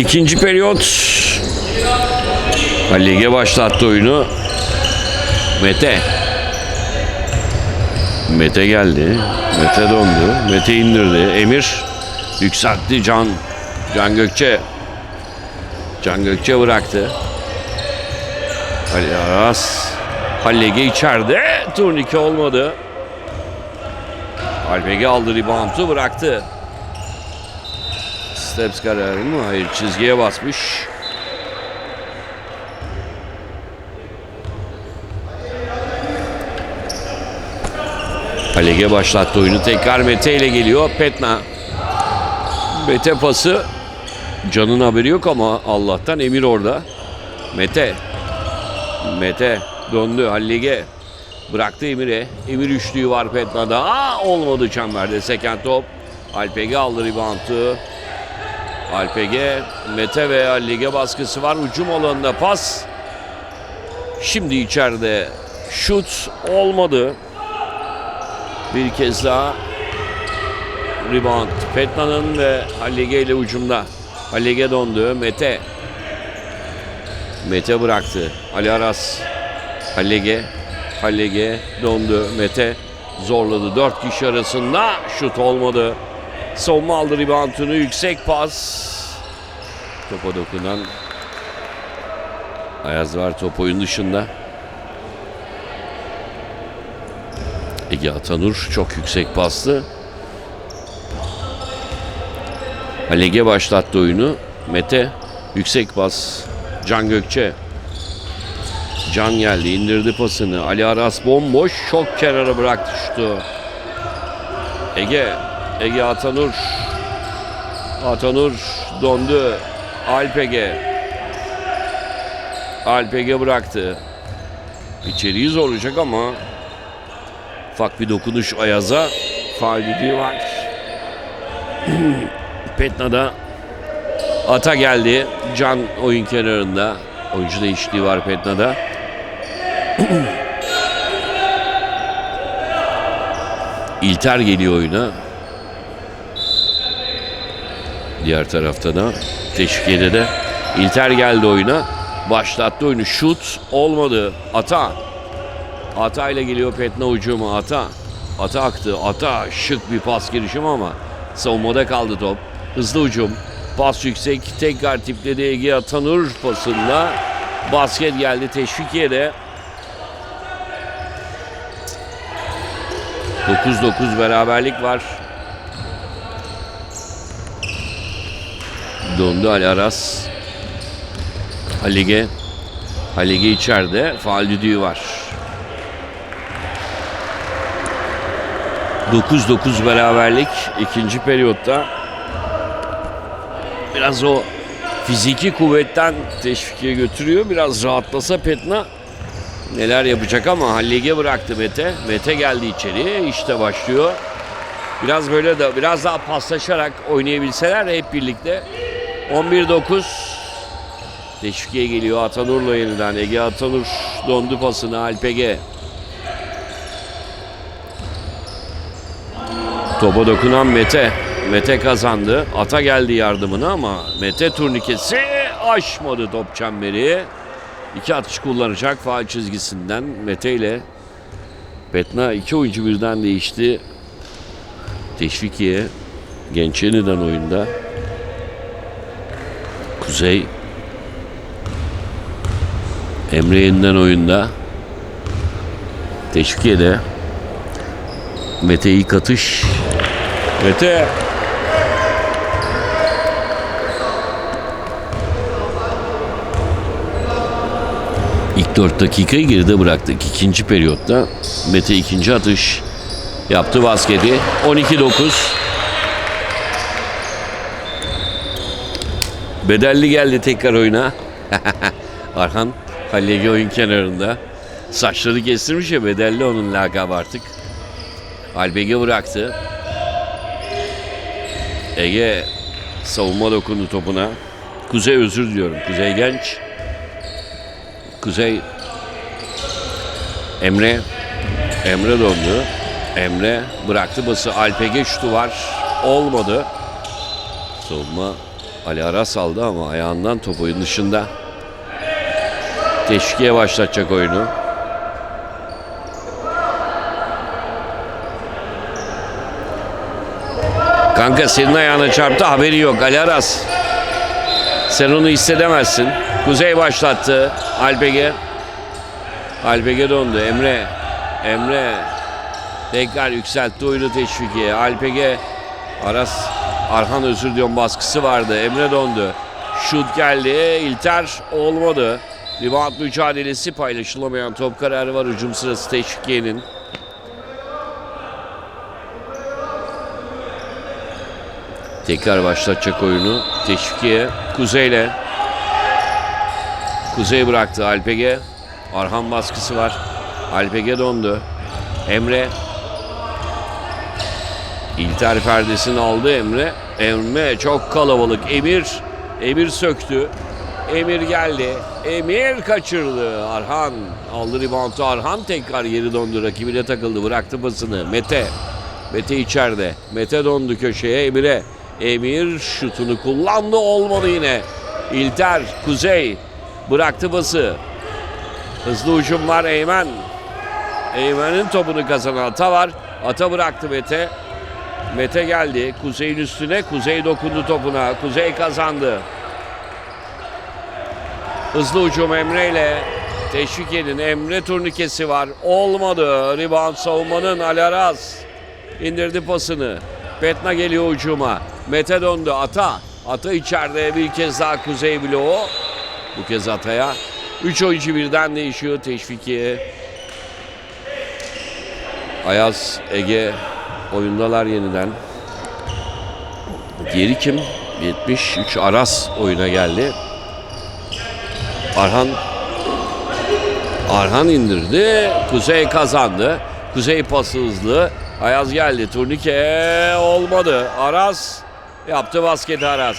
İkinci periyot. Lige başlattı oyunu. Mete. Mete geldi. Mete döndü. Mete indirdi. Emir yükseltti. Can. Can Gökçe. Can Gökçe bıraktı. Ali Aras. Hallege içeride. Turnike olmadı. Alpege aldı reboundu bıraktı. Steps kararı mı? Hayır çizgiye basmış. Alege başlattı oyunu. Tekrar Mete ile geliyor. Petna. Mete pası. Can'ın haberi yok ama Allah'tan Emir orada. Mete. Mete döndü Hallige. Bıraktı Emir'e. Emir üçlüğü var Petna'da. Aa, olmadı çemberde. Seken top. Alpege aldı reboundu. Alpege, Mete ve Hallige baskısı var. Ucum alanında pas. Şimdi içeride şut olmadı. Bir kez daha rebound. Petna'nın ve Hallige ile ucumda. Hallige dondu. Mete. Mete bıraktı. Ali Aras. Hallege. Hallege dondu. Mete zorladı. Dört kişi arasında şut olmadı. Savunma aldı reboundunu. Yüksek pas. Topa dokunan Ayaz var top oyun dışında. Ege Atanur çok yüksek paslı. Halege başlattı oyunu. Mete yüksek pas. Can Gökçe. Can geldi indirdi pasını. Ali Aras bomboş çok kenara bıraktı şutu. Ege. Ege Atanur. Atanur dondu. Alpege. Alpege bıraktı. İçeriği zorlayacak ama ufak bir dokunuş Ayaz'a faal düdüğü var. Petna'da Ata geldi. Can oyun kenarında. Oyuncu değişikliği var Petna'da. İlter geliyor oyuna. Diğer tarafta da Teşvikiye'de de İlter geldi oyuna. Başlattı oyunu. Şut olmadı. Ata. Ata ile geliyor Petna ucumu. Ata. Ata aktı. Ata şık bir pas girişim ama savunmada kaldı top. Hızlı ucum. Pas yüksek. Tekrar tipledi Ege Atanur pasında. Basket geldi Teşvikiye'de. 9-9 beraberlik var. Dondu Ali Aras. Halige. Halige içeride. Faal düdüğü var. 9-9 beraberlik ikinci periyotta. Biraz o fiziki kuvvetten teşvikiye götürüyor. Biraz rahatlasa Petna neler yapacak ama Hallige bıraktı Mete. Mete geldi içeri. İşte başlıyor. Biraz böyle de biraz daha paslaşarak oynayabilseler hep birlikte 11-9 Teşvikiye geliyor Atanur'la yeniden. Ege Atanur dondu pasını Alpege. Topa dokunan Mete. Mete kazandı. Ata geldi yardımına ama Mete turnikesi aşmadı top çemberi. İki atış kullanacak faal çizgisinden Mete ile Petna iki oyuncu birden değişti. Teşvikiye genç yeniden oyunda. Kuzey Emre yeniden oyunda. Teşvikiye'de Mete ilk atış. Mete İlk 4 dakikayı geride bıraktık. İkinci periyotta Mete ikinci atış yaptı basketi. 12-9. Bedelli geldi tekrar oyuna. Arhan Hallegi oyun kenarında. Saçları kestirmiş ya bedelli onun lakabı artık. Albege bıraktı. Ege savunma dokundu topuna. Kuzey özür diliyorum. Kuzey genç. Kuzey Emre Emre döndü. Emre bıraktı bası. Alpege şutu var. Olmadı. Savunma Ali Aras aldı ama ayağından top dışında. Teşvikiye başlatacak oyunu. Kanka senin ayağına çarptı haberi yok Ali Aras. Sen onu hissedemezsin. Kuzey başlattı. Alpege. Alpege döndü. Emre. Emre. Tekrar yükseltti oyunu teşvikiye. Alpege. Aras. Arhan özür diliyorum baskısı vardı. Emre döndü. Şut geldi. İlter olmadı. Rebound mücadelesi paylaşılamayan top kararı var. Hücum sırası teşvikiyenin. Tekrar başlatacak oyunu. Teşvikiye. Kuzey'le. Kuzey bıraktı Alpege. Arhan baskısı var. Alpege dondu. Emre. İlter perdesini aldı Emre. Emre çok kalabalık. Emir. Emir söktü. Emir geldi. Emir kaçırdı. Arhan aldı reboundu. Arhan tekrar geri döndü. Rakibine takıldı. Bıraktı basını. Mete. Mete içeride. Mete dondu köşeye Emir'e. Emir şutunu kullandı. Olmadı yine. İlter. Kuzey. Bıraktı bası. Hızlı ucum var Eymen. Eymen'in topunu kazanan Ata var. Ata bıraktı Mete. Mete geldi. Kuzey'in üstüne. Kuzey dokundu topuna. Kuzey kazandı. Hızlı ucum Emre ile teşvik edin. Emre turnikesi var. Olmadı. Rebound savunmanın Ali Aras. indirdi pasını. Petna geliyor ucuma. Mete döndü. Ata. Ata içeride bir kez daha Kuzey bloğu. Bu kez Ata'ya. Üç oyuncu birden değişiyor teşvikiye. Ayaz, Ege oyundalar yeniden. Geri kim? 73 Aras oyuna geldi. Arhan Arhan indirdi. Kuzey kazandı. Kuzey pası hızlı. Ayaz geldi. Turnike olmadı. Aras yaptı basket Aras.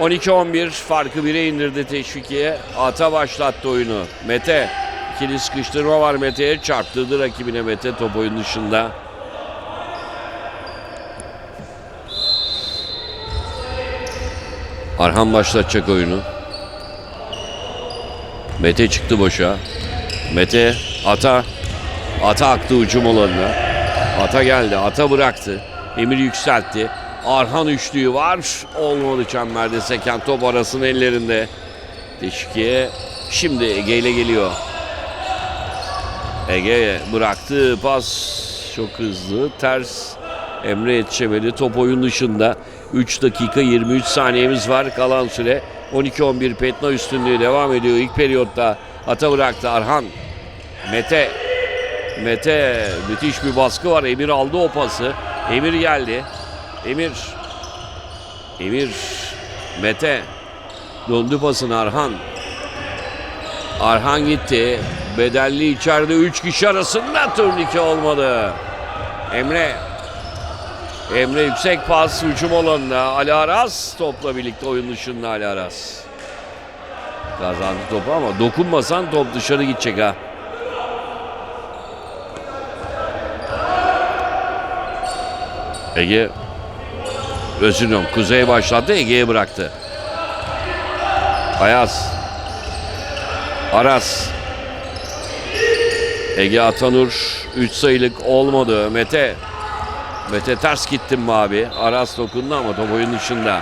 12-11 farkı 1'e indirdi teşvikiye. Ata başlattı oyunu. Mete. ikili sıkıştırma var Mete'ye. Çarptırdı rakibine Mete top oyun dışında. Arhan başlatacak oyunu. Mete çıktı boşa. Mete ata. Ata aktı ucum alanına. Ata geldi. Ata bıraktı. Emir yükseltti. Arhan üçlüğü var. Olmadı çemberde seken top arasının ellerinde. Teşkiye şimdi Ege ile geliyor. Ege bıraktı pas çok hızlı ters Emre yetişemedi top oyun dışında 3 dakika 23 saniyemiz var. Kalan süre 12-11 Petna üstünlüğü devam ediyor ilk periyotta. Ata bıraktı Arhan. Mete. Mete müthiş bir baskı var. Emir aldı o pası. Emir geldi. Emir. Emir. Mete. Döndü pasını Arhan. Arhan gitti. Bedelli içeride 3 kişi arasında turnike olmadı. Emre. Emre yüksek pas hücum alanına. Ali Aras topla birlikte oyun dışında Ali Aras. Kazandı topu ama dokunmasan top dışarı gidecek ha. Ege özür diliyorum. Kuzey başlattı Ege'ye bıraktı. Ayaz. Aras. Ege Atanur 3 sayılık olmadı. Mete. Mete ters gittin mi abi? Aras dokundu ama top oyun dışında.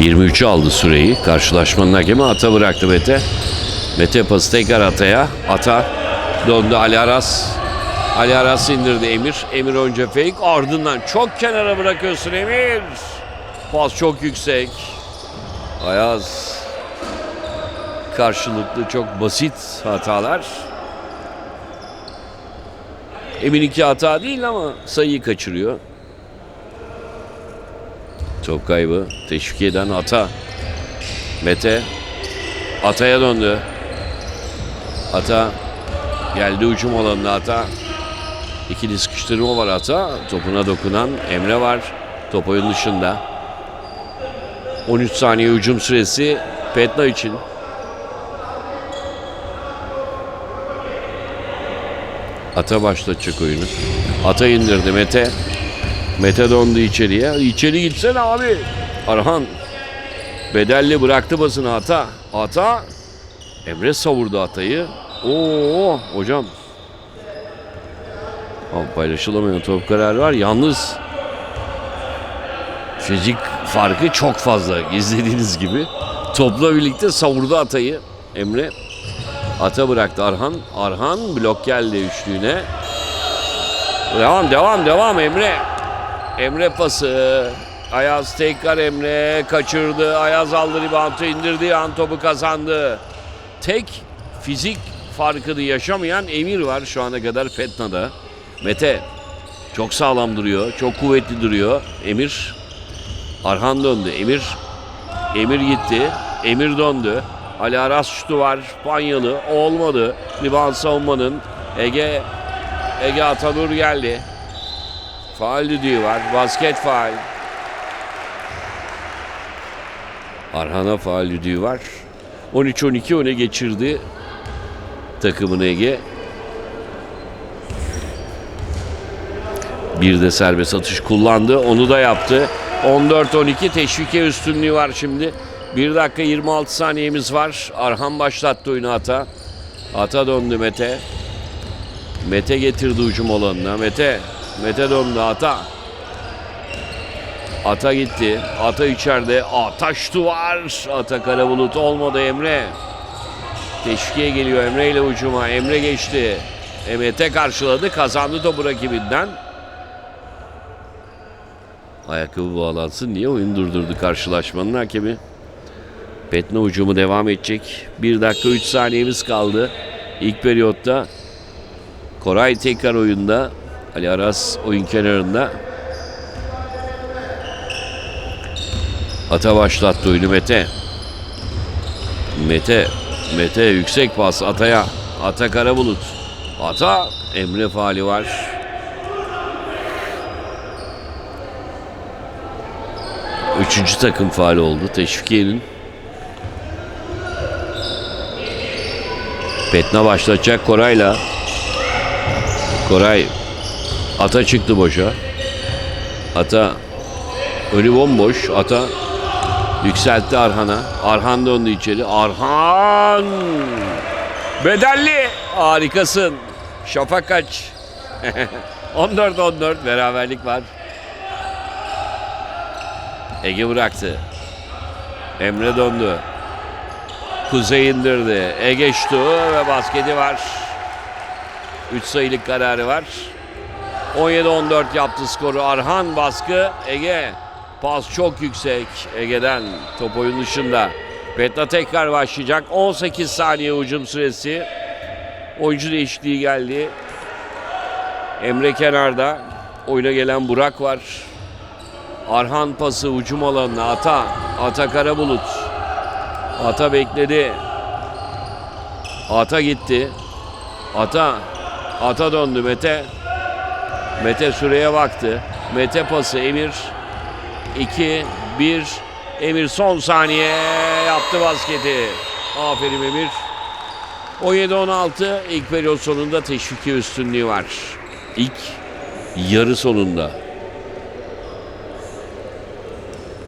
...23'ü aldı süreyi. Karşılaşmanın hakemi Ata bıraktı Mete. Mete pası tekrar Ata'ya. Ata Döndü Ali Aras. Ali Aras indirdi Emir. Emir önce fake ardından çok kenara bırakıyorsun Emir. Pas çok yüksek. Ayaz. Karşılıklı çok basit hatalar. Emin iki hata değil ama sayıyı kaçırıyor. Top kaybı. Teşvik eden Ata. Mete. Ata'ya döndü. Ata Geldi ucum alanına Ata. İkili sıkıştırma var Ata. Topuna dokunan Emre var. Top oyun dışında. 13 saniye hücum süresi. Petna için. Ata başlatacak oyunu. Ata indirdi Mete. Mete dondu içeriye. İçeri gitsene abi. Arhan. Bedelli bıraktı basını Ata. Ata. Emre savurdu Ata'yı. Oo hocam. Ama paylaşılamayan top kararı var. Yalnız fizik farkı çok fazla izlediğiniz gibi. Topla birlikte savurdu Ata'yı Emre. Ata bıraktı Arhan. Arhan blok geldi üçlüğüne. Devam devam devam Emre. Emre pası. Ayaz tekrar Emre kaçırdı. Ayaz aldı ribantı indirdi. An topu kazandı. Tek fizik farkını yaşamayan Emir var şu ana kadar Fetna'da. Mete çok sağlam duruyor. Çok kuvvetli duruyor. Emir Arhan döndü. Emir Emir gitti. Emir döndü. Ali Aras şutu var. Panyalı. Olmadı. Liban savunmanın. Ege Ege Atanur geldi. Faal düdüğü var. Basket faal. Arhan'a faal düdüğü var. 13-12 öne geçirdi takımını Ege. Bir de serbest atış kullandı. Onu da yaptı. 14-12 teşvike üstünlüğü var şimdi. 1 dakika 26 saniyemiz var. Arhan başlattı oyunu Ata. Ata döndü Mete. Mete getirdi ucum alanına. Mete. Mete döndü Ata. Ata gitti. Ata içeride. Ataş duvar. Ata Karabulut olmadı Emre. Teşvikiye geliyor Emre ile ucuma. Emre geçti. E, Mete karşıladı. Kazandı topu rakibinden. Ayakkabı bağlansın diye oyun durdurdu karşılaşmanın hakemi. Petna ucumu devam edecek. 1 dakika 3 saniyemiz kaldı. İlk periyotta Koray tekrar oyunda. Ali Aras oyun kenarında. Ata başlattı oyunu Mete. Mete. Mete yüksek pas Ata'ya. Ata Karabulut. Ata Emre faali var. Üçüncü takım faali oldu. Teşvikiye'nin. Petna başlatacak Koray'la. Koray. Ata çıktı boşa. Ata. Önü bomboş. Ata. Yükseltti Arhan'a. Arhan döndü içeri. Arhan. Bedelli. Harikasın. Şafak kaç. 14-14 beraberlik var. Ege bıraktı. Emre döndü. Kuzey indirdi. Ege şutu ve basketi var. 3 sayılık kararı var. 17-14 yaptı skoru. Arhan baskı. Ege pas çok yüksek. Ege'den top oyun dışında. Petna tekrar başlayacak. 18 saniye hücum süresi. Oyuncu değişikliği geldi. Emre kenarda. Oyuna gelen Burak var. Arhan pası ucum alanına Ata. Ata Karabulut. Ata bekledi. Ata gitti. Ata. Ata döndü Mete. Mete süreye baktı. Mete pası Emir. 2 1 Emir son saniye yaptı basketi. Aferin Emir. 17-16 ilk periyot sonunda teşviki üstünlüğü var. İlk yarı sonunda.